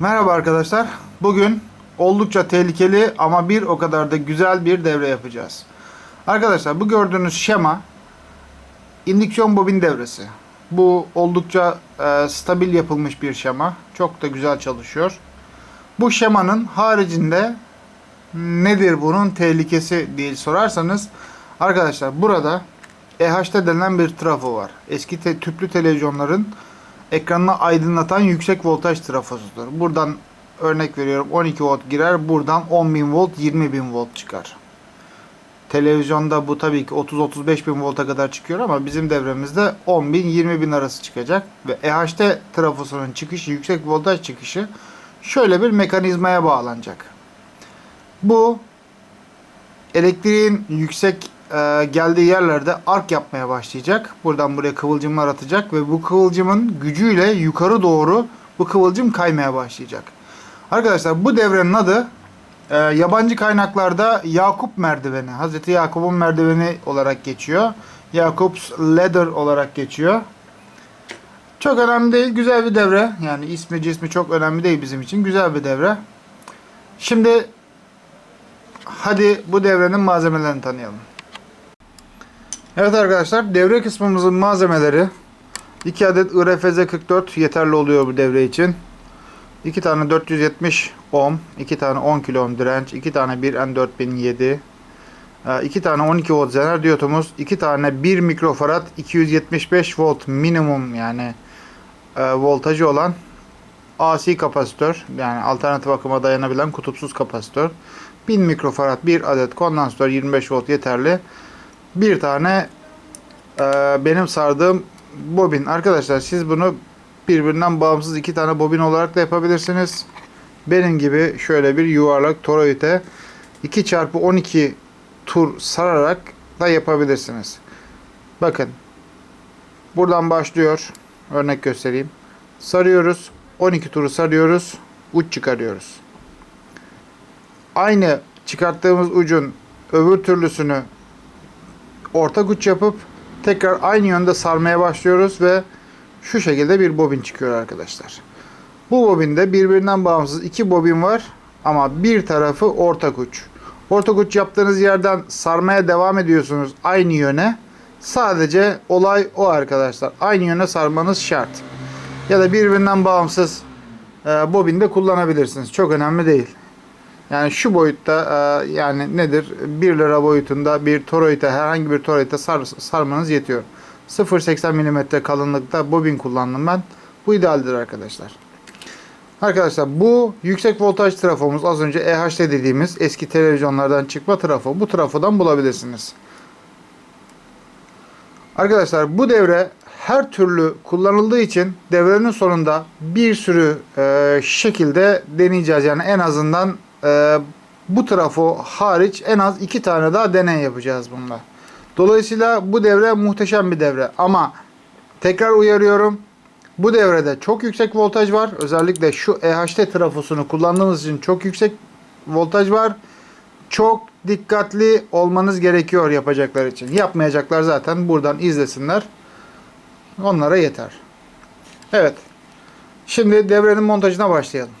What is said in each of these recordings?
Merhaba arkadaşlar. Bugün oldukça tehlikeli ama bir o kadar da güzel bir devre yapacağız. Arkadaşlar bu gördüğünüz şema indüksiyon bobin devresi. Bu oldukça e, stabil yapılmış bir şema. Çok da güzel çalışıyor. Bu şemanın haricinde nedir bunun tehlikesi diye sorarsanız arkadaşlar burada EHT denilen bir trafo var. Eski te- tüplü televizyonların ekranını aydınlatan yüksek voltaj trafosudur. Buradan örnek veriyorum 12 volt girer. Buradan 10.000 volt 20.000 volt çıkar. Televizyonda bu tabii ki 30-35 bin volta kadar çıkıyor ama bizim devremizde 10 bin 20 bin arası çıkacak. Ve EHT trafosunun çıkışı yüksek voltaj çıkışı şöyle bir mekanizmaya bağlanacak. Bu elektriğin yüksek e, geldiği yerlerde ark yapmaya başlayacak. Buradan buraya kıvılcımlar atacak ve bu kıvılcımın gücüyle yukarı doğru bu kıvılcım kaymaya başlayacak. Arkadaşlar bu devrenin adı e, yabancı kaynaklarda Yakup merdiveni, Hazreti Yakup'un merdiveni olarak geçiyor. Yakup's Ladder olarak geçiyor. Çok önemli değil, güzel bir devre. Yani ismi cismi çok önemli değil bizim için. Güzel bir devre. Şimdi hadi bu devrenin malzemelerini tanıyalım. Evet arkadaşlar devre kısmımızın malzemeleri 2 adet IRFZ 44 yeterli oluyor bu devre için. 2 tane 470 ohm, 2 tane 10 kilo ohm direnç, 2 tane 1N4007, 2 tane 12 volt zener diyotumuz, 2 tane 1 mikrofarad 275 volt minimum yani e, voltajı olan AC kapasitör yani alternatif akıma dayanabilen kutupsuz kapasitör. 1000 mikrofarad bir adet kondansatör 25 volt yeterli. Bir tane e, benim sardığım bobin. Arkadaşlar siz bunu birbirinden bağımsız iki tane bobin olarak da yapabilirsiniz. Benim gibi şöyle bir yuvarlak toroide 2 çarpı 12 tur sararak da yapabilirsiniz. Bakın. Buradan başlıyor. Örnek göstereyim. Sarıyoruz. 12 turu sarıyoruz. Uç çıkarıyoruz. Aynı çıkarttığımız ucun öbür türlüsünü ortak uç yapıp tekrar aynı yönde sarmaya başlıyoruz ve şu şekilde bir bobin çıkıyor arkadaşlar. Bu bobinde birbirinden bağımsız iki bobin var ama bir tarafı ortak uç. Ortak uç yaptığınız yerden sarmaya devam ediyorsunuz aynı yöne. Sadece olay o arkadaşlar. Aynı yöne sarmanız şart. Ya da birbirinden bağımsız e, bobin de kullanabilirsiniz. Çok önemli değil. Yani şu boyutta e, yani nedir? 1 lira boyutunda bir toroide herhangi bir toroide sar, sarmanız yetiyor. 0.80 mm kalınlıkta bobin kullandım ben. Bu idealdir arkadaşlar. Arkadaşlar bu yüksek voltaj trafomuz az önce EHT dediğimiz eski televizyonlardan çıkma trafo. Bu trafodan bulabilirsiniz. Arkadaşlar bu devre her türlü kullanıldığı için devrenin sonunda bir sürü e, şekilde deneyeceğiz. Yani en azından e, bu trafo hariç en az iki tane daha deney yapacağız bununla. Dolayısıyla bu devre muhteşem bir devre. Ama tekrar uyarıyorum. Bu devrede çok yüksek voltaj var. Özellikle şu EHT trafosunu kullandığımız için çok yüksek voltaj var. Çok dikkatli olmanız gerekiyor yapacaklar için. Yapmayacaklar zaten buradan izlesinler. Onlara yeter. Evet. Şimdi devrenin montajına başlayalım.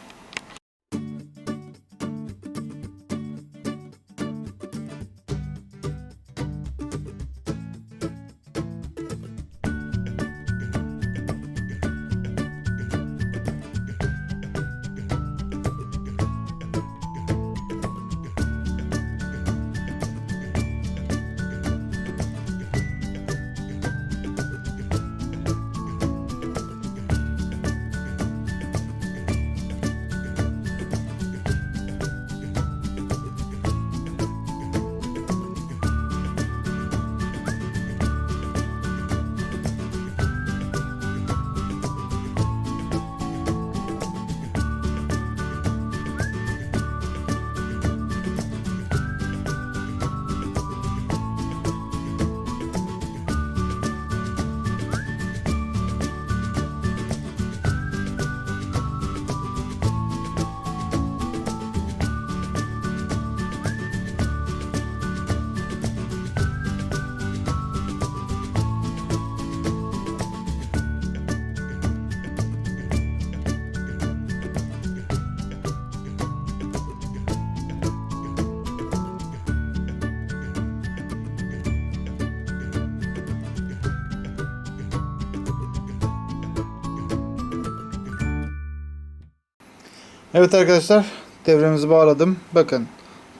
Evet arkadaşlar devremizi bağladım. Bakın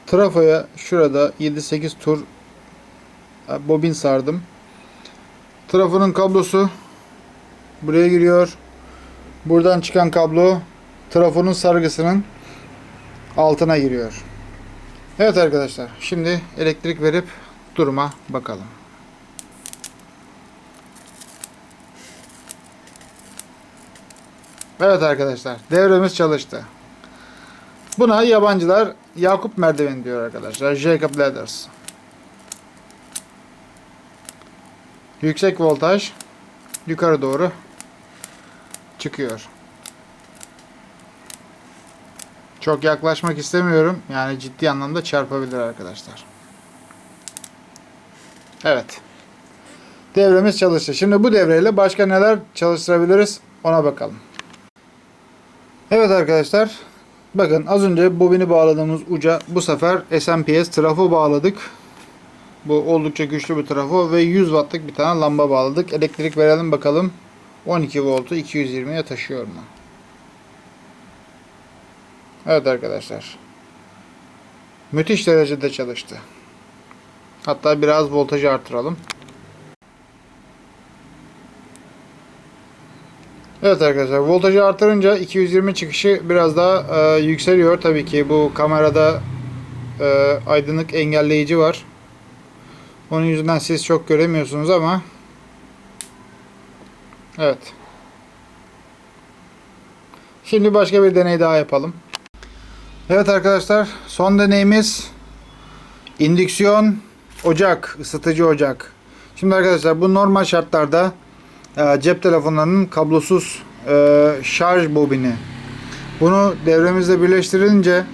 trafoya şurada 7-8 tur e, bobin sardım. Trafonun kablosu buraya giriyor. Buradan çıkan kablo trafonun sargısının altına giriyor. Evet arkadaşlar şimdi elektrik verip duruma bakalım. Evet arkadaşlar devremiz çalıştı. Buna yabancılar Yakup merdiveni diyor arkadaşlar. Jacob Ladders. Yüksek voltaj yukarı doğru çıkıyor. Çok yaklaşmak istemiyorum. Yani ciddi anlamda çarpabilir arkadaşlar. Evet. Devremiz çalıştı. Şimdi bu devreyle başka neler çalıştırabiliriz ona bakalım. Evet arkadaşlar. Bakın az önce bobini bağladığımız uca bu sefer SMPS trafo bağladık. Bu oldukça güçlü bir trafo ve 100 wattlık bir tane lamba bağladık. Elektrik verelim bakalım. 12 voltu 220'ye taşıyor mu? Evet arkadaşlar. Müthiş derecede çalıştı. Hatta biraz voltajı artıralım. Evet arkadaşlar voltajı artırınca 220 çıkışı biraz daha e, yükseliyor. Tabii ki bu kamerada e, aydınlık engelleyici var. Onun yüzünden siz çok göremiyorsunuz ama Evet. Şimdi başka bir deney daha yapalım. Evet arkadaşlar son deneyimiz indüksiyon ocak, ısıtıcı ocak. Şimdi arkadaşlar bu normal şartlarda e, cep telefonlarının kablosuz e, şarj bobini. Bunu devremizle birleştirilince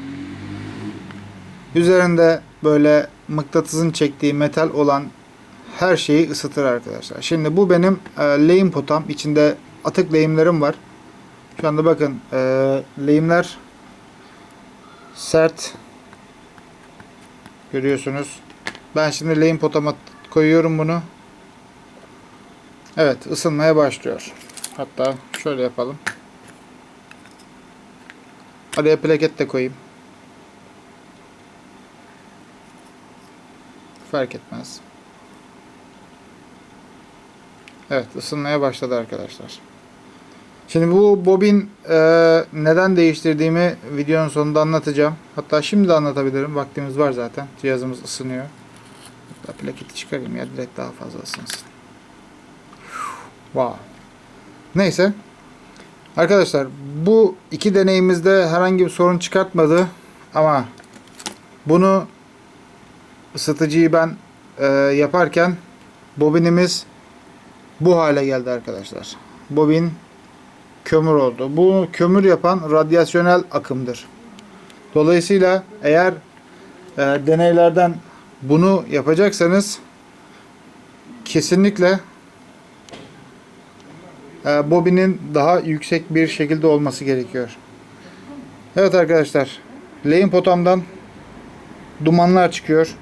üzerinde böyle mıknatısın çektiği metal olan her şeyi ısıtır arkadaşlar. Şimdi bu benim e, lehim potam. İçinde atık lehimlerim var. Şu anda bakın e, lehimler sert görüyorsunuz. Ben şimdi lehim potama koyuyorum bunu. Evet ısınmaya başlıyor. Hatta şöyle yapalım. Araya plaket de koyayım. Fark etmez. Evet ısınmaya başladı arkadaşlar. Şimdi bu bobin e, neden değiştirdiğimi videonun sonunda anlatacağım. Hatta şimdi de anlatabilirim. Vaktimiz var zaten. Cihazımız ısınıyor. Hatta plaketi çıkarayım ya direkt daha fazla ısınsın. Wow. Neyse. Arkadaşlar bu iki deneyimizde herhangi bir sorun çıkartmadı. Ama bunu ısıtıcıyı ben e, yaparken bobinimiz bu hale geldi arkadaşlar. Bobin kömür oldu. Bu kömür yapan radyasyonel akımdır. Dolayısıyla eğer e, deneylerden bunu yapacaksanız kesinlikle bobinin daha yüksek bir şekilde olması gerekiyor. Evet arkadaşlar. Lehim potamdan dumanlar çıkıyor.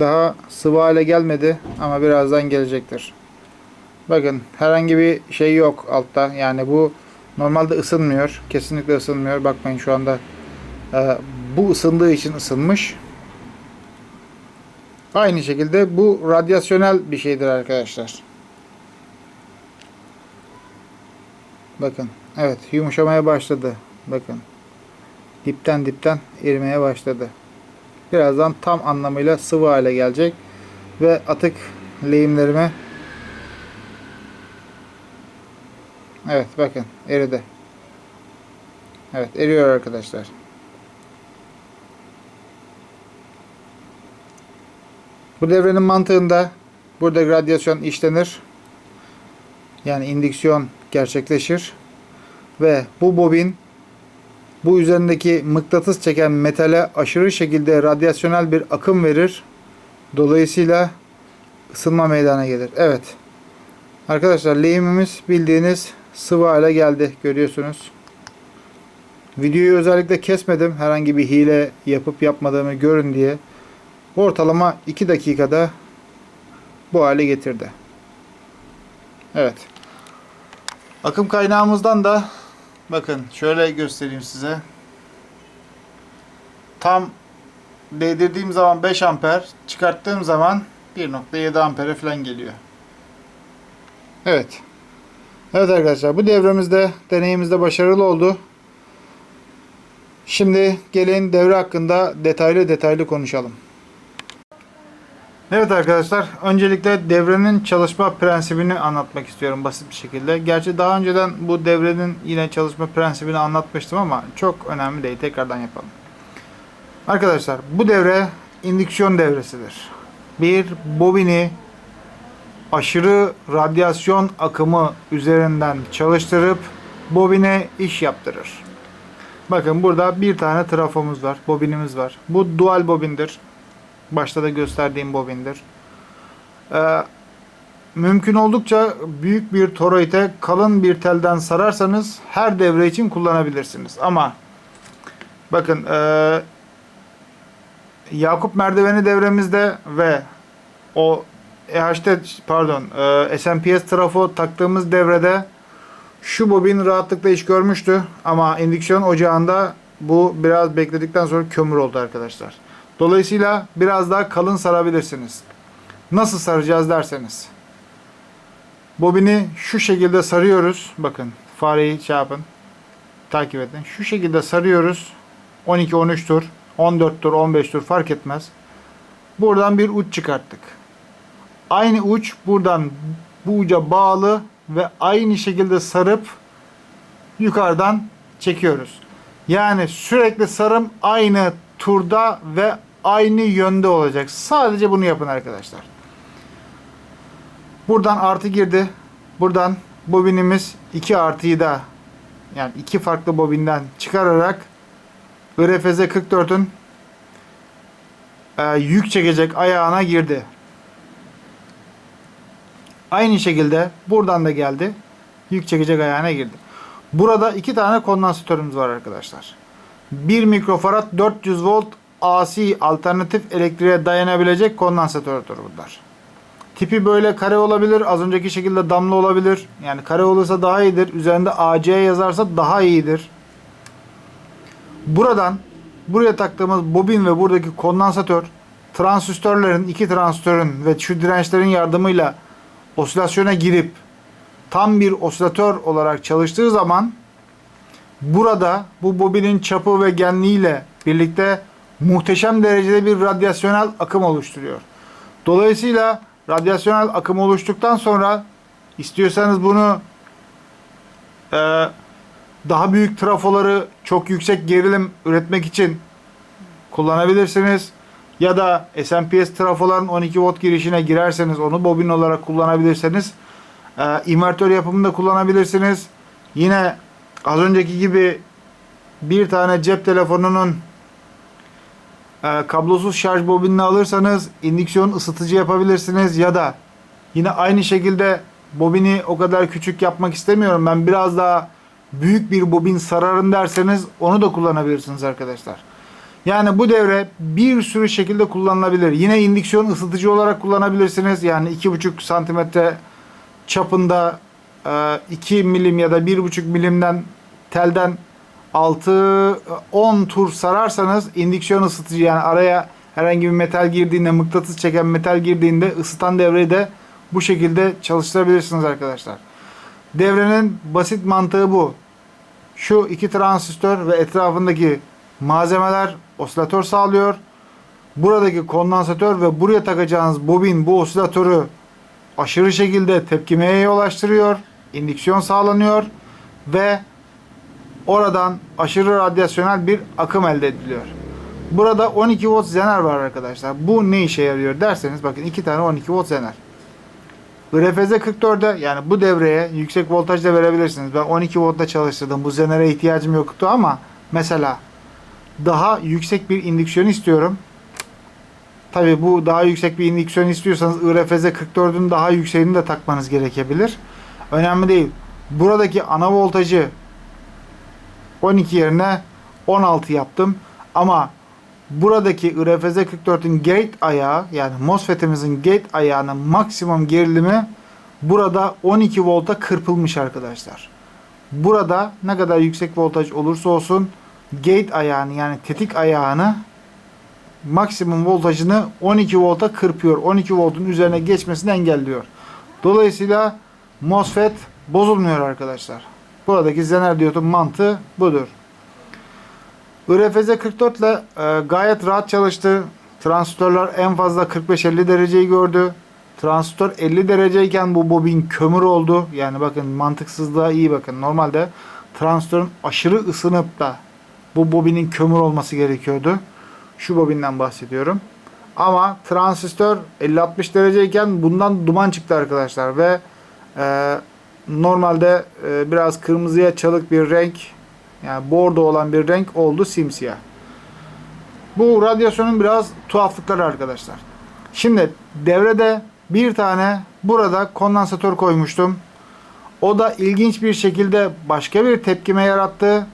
Daha sıvı hale gelmedi ama birazdan gelecektir. Bakın herhangi bir şey yok altta. Yani bu normalde ısınmıyor. Kesinlikle ısınmıyor. Bakmayın şu anda e, bu ısındığı için ısınmış. Aynı şekilde bu radyasyonel bir şeydir arkadaşlar. Bakın. Evet yumuşamaya başladı. Bakın. Dipten dipten erimeye başladı. Birazdan tam anlamıyla sıvı hale gelecek. Ve atık lehimlerime Evet bakın eridi. Evet eriyor arkadaşlar. Bu devrenin mantığında burada radyasyon işlenir. Yani indüksiyon gerçekleşir. Ve bu bobin bu üzerindeki mıknatıs çeken metale aşırı şekilde radyasyonel bir akım verir. Dolayısıyla ısınma meydana gelir. Evet. Arkadaşlar lehimimiz bildiğiniz sıvı hale geldi. Görüyorsunuz. Videoyu özellikle kesmedim. Herhangi bir hile yapıp yapmadığımı görün diye. Ortalama 2 dakikada bu hale getirdi. Evet. Akım kaynağımızdan da Bakın şöyle göstereyim size. Tam değdirdiğim zaman 5 amper, çıkarttığım zaman 1.7 ampere falan geliyor. Evet. Evet arkadaşlar bu devremizde deneyimizde başarılı oldu. Şimdi gelin devre hakkında detaylı detaylı konuşalım. Evet arkadaşlar öncelikle devrenin çalışma prensibini anlatmak istiyorum basit bir şekilde. Gerçi daha önceden bu devrenin yine çalışma prensibini anlatmıştım ama çok önemli değil. Tekrardan yapalım. Arkadaşlar bu devre indüksiyon devresidir. Bir bobini aşırı radyasyon akımı üzerinden çalıştırıp bobine iş yaptırır. Bakın burada bir tane trafomuz var, bobinimiz var. Bu dual bobindir. Başta da gösterdiğim bobindir. Ee, mümkün oldukça büyük bir toroide kalın bir telden sararsanız her devre için kullanabilirsiniz. Ama bakın ee, Yakup merdiveni devremizde ve o EHT pardon e, SMPS trafo taktığımız devrede şu bobin rahatlıkla iş görmüştü ama indüksiyon ocağında bu biraz bekledikten sonra kömür oldu arkadaşlar. Dolayısıyla biraz daha kalın sarabilirsiniz. Nasıl saracağız derseniz. Bobini şu şekilde sarıyoruz. Bakın fareyi şey yapın. Takip edin. Şu şekilde sarıyoruz. 12-13 tur, 14 tur, 15 tur fark etmez. Buradan bir uç çıkarttık. Aynı uç buradan bu uca bağlı ve aynı şekilde sarıp yukarıdan çekiyoruz. Yani sürekli sarım aynı turda ve aynı yönde olacak. Sadece bunu yapın arkadaşlar. Buradan artı girdi. Buradan bobinimiz 2 artıyı da yani iki farklı bobinden çıkararak IRFZ 44'ün e, yük çekecek ayağına girdi. Aynı şekilde buradan da geldi. Yük çekecek ayağına girdi. Burada iki tane kondansatörümüz var arkadaşlar. 1 mikrofarad 400 volt AC alternatif elektriğe dayanabilecek kondansatördür bunlar. Tipi böyle kare olabilir. Az önceki şekilde damla olabilir. Yani kare olursa daha iyidir. Üzerinde AC yazarsa daha iyidir. Buradan buraya taktığımız bobin ve buradaki kondansatör transistörlerin iki transistörün ve şu dirençlerin yardımıyla osilasyona girip tam bir osilatör olarak çalıştığı zaman burada bu bobinin çapı ve genliğiyle birlikte muhteşem derecede bir radyasyonel akım oluşturuyor. Dolayısıyla radyasyonel akım oluştuktan sonra istiyorsanız bunu e, daha büyük trafoları çok yüksek gerilim üretmek için kullanabilirsiniz. Ya da SMPS trafoların 12 volt girişine girerseniz onu bobin olarak kullanabilirseniz e, invertör yapımında kullanabilirsiniz. Yine az önceki gibi bir tane cep telefonunun e, kablosuz şarj bobinini alırsanız indüksiyon ısıtıcı yapabilirsiniz ya da yine aynı şekilde bobini o kadar küçük yapmak istemiyorum. Ben biraz daha büyük bir bobin sararım derseniz onu da kullanabilirsiniz arkadaşlar. Yani bu devre bir sürü şekilde kullanılabilir. Yine indüksiyon ısıtıcı olarak kullanabilirsiniz. Yani 2,5 santimetre çapında 2 milim ya da 1,5 milimden telden 6-10 tur sararsanız indüksiyon ısıtıcı yani araya herhangi bir metal girdiğinde mıknatıs çeken metal girdiğinde ısıtan devreyi de bu şekilde çalıştırabilirsiniz arkadaşlar. Devrenin basit mantığı bu. Şu iki transistör ve etrafındaki malzemeler osilatör sağlıyor. Buradaki kondansatör ve buraya takacağınız bobin bu osilatörü aşırı şekilde tepkimeye yol açtırıyor. İndüksiyon sağlanıyor ve oradan aşırı radyasyonel bir akım elde ediliyor. Burada 12 volt zener var arkadaşlar. Bu ne işe yarıyor derseniz bakın iki tane 12 volt zener. IRFZ 44'e yani bu devreye yüksek voltaj da verebilirsiniz. Ben 12 voltta çalıştırdım. Bu zenere ihtiyacım yoktu ama mesela daha yüksek bir indüksiyon istiyorum. Tabi bu daha yüksek bir indüksiyon istiyorsanız IRFZ 44'ün daha yükseğini de takmanız gerekebilir. Önemli değil. Buradaki ana voltajı 12 yerine 16 yaptım. Ama buradaki IRFZ 44'ün gate ayağı yani MOSFET'imizin gate ayağının maksimum gerilimi burada 12 volta kırpılmış arkadaşlar. burada ne kadar yüksek voltaj olursa olsun gate ayağını yani tetik ayağını maksimum voltajını 12 volta kırpıyor. 12 voltun üzerine geçmesini engelliyor. Dolayısıyla MOSFET bozulmuyor arkadaşlar. Buradaki Zener diyotun mantığı budur. IRFZ 44 ile e, gayet rahat çalıştı. Transistörler en fazla 45-50 dereceyi gördü. Transistör 50 dereceyken bu bobin kömür oldu. Yani bakın mantıksızlığa iyi bakın. Normalde transistörün aşırı ısınıp da bu bobinin kömür olması gerekiyordu. Şu bobinden bahsediyorum. Ama transistör 50-60 dereceyken bundan duman çıktı arkadaşlar ve e, normalde e, biraz kırmızıya çalık bir renk yani bordo olan bir renk oldu simsiyah. Bu radyasyonun biraz tuhaflıkları arkadaşlar. Şimdi devrede bir tane burada kondansatör koymuştum. O da ilginç bir şekilde başka bir tepkime yarattı.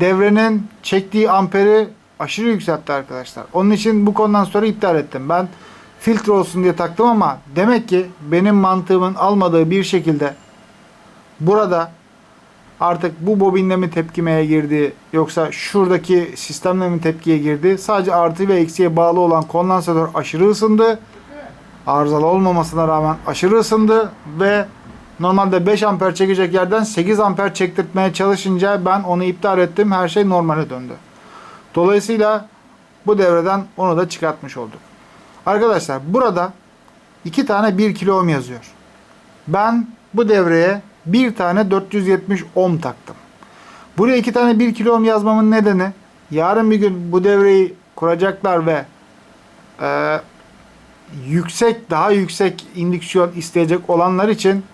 Devrenin çektiği amperi aşırı yükseltti arkadaşlar. Onun için bu kondansatörü iptal ettim. Ben filtre olsun diye taktım ama demek ki benim mantığımın almadığı bir şekilde burada artık bu bobinle mi tepkimeye girdi yoksa şuradaki sistemle mi tepkiye girdi? Sadece artı ve eksiye bağlı olan kondansatör aşırı ısındı. Arızalı olmamasına rağmen aşırı ısındı ve normalde 5 amper çekecek yerden 8 amper çektirtmeye çalışınca ben onu iptal ettim. Her şey normale döndü. Dolayısıyla bu devreden onu da çıkartmış olduk. Arkadaşlar burada iki tane 1 kilo ohm yazıyor. Ben bu devreye bir tane 470 ohm taktım. Buraya iki tane 1 kilo ohm yazmamın nedeni yarın bir gün bu devreyi kuracaklar ve e, yüksek daha yüksek indüksiyon isteyecek olanlar için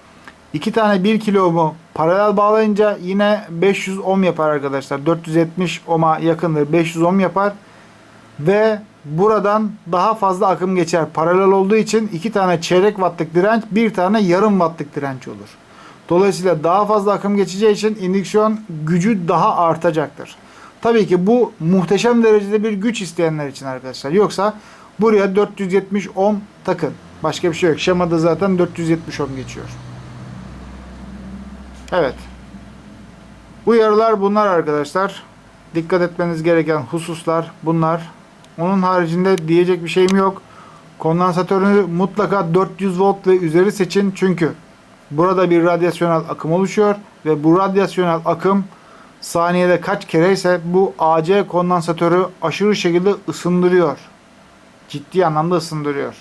iki tane 1 kilo ohmu paralel bağlayınca yine 500 ohm yapar arkadaşlar. 470 ohm'a yakındır. 500 ohm yapar. Ve buradan daha fazla akım geçer. Paralel olduğu için iki tane çeyrek wattlık direnç, bir tane yarım wattlık direnç olur. Dolayısıyla daha fazla akım geçeceği için indüksiyon gücü daha artacaktır. Tabii ki bu muhteşem derecede bir güç isteyenler için arkadaşlar. Yoksa buraya 470 ohm takın. Başka bir şey yok. Şemada zaten 470 ohm geçiyor. Evet. Uyarılar bunlar arkadaşlar. Dikkat etmeniz gereken hususlar bunlar. Onun haricinde diyecek bir şeyim yok. Kondansatörünü mutlaka 400 volt ve üzeri seçin. Çünkü burada bir radyasyonel akım oluşuyor. Ve bu radyasyonel akım saniyede kaç kere ise bu AC kondansatörü aşırı şekilde ısındırıyor. Ciddi anlamda ısındırıyor.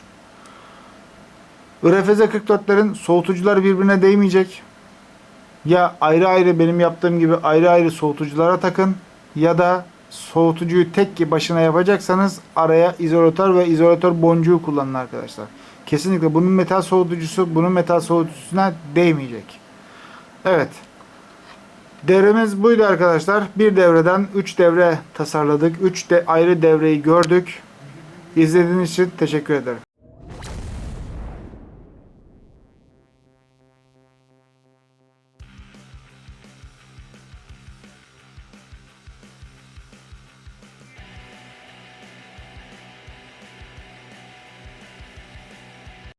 IRFZ 44'lerin soğutucuları birbirine değmeyecek. Ya ayrı ayrı benim yaptığım gibi ayrı ayrı soğutuculara takın ya da soğutucuyu tek ki başına yapacaksanız araya izolatör ve izolatör boncuğu kullanın arkadaşlar. Kesinlikle bunun metal soğutucusu bunun metal soğutucusuna değmeyecek. Evet. Devremiz buydu arkadaşlar. Bir devreden 3 devre tasarladık. 3 de ayrı devreyi gördük. İzlediğiniz için teşekkür ederim.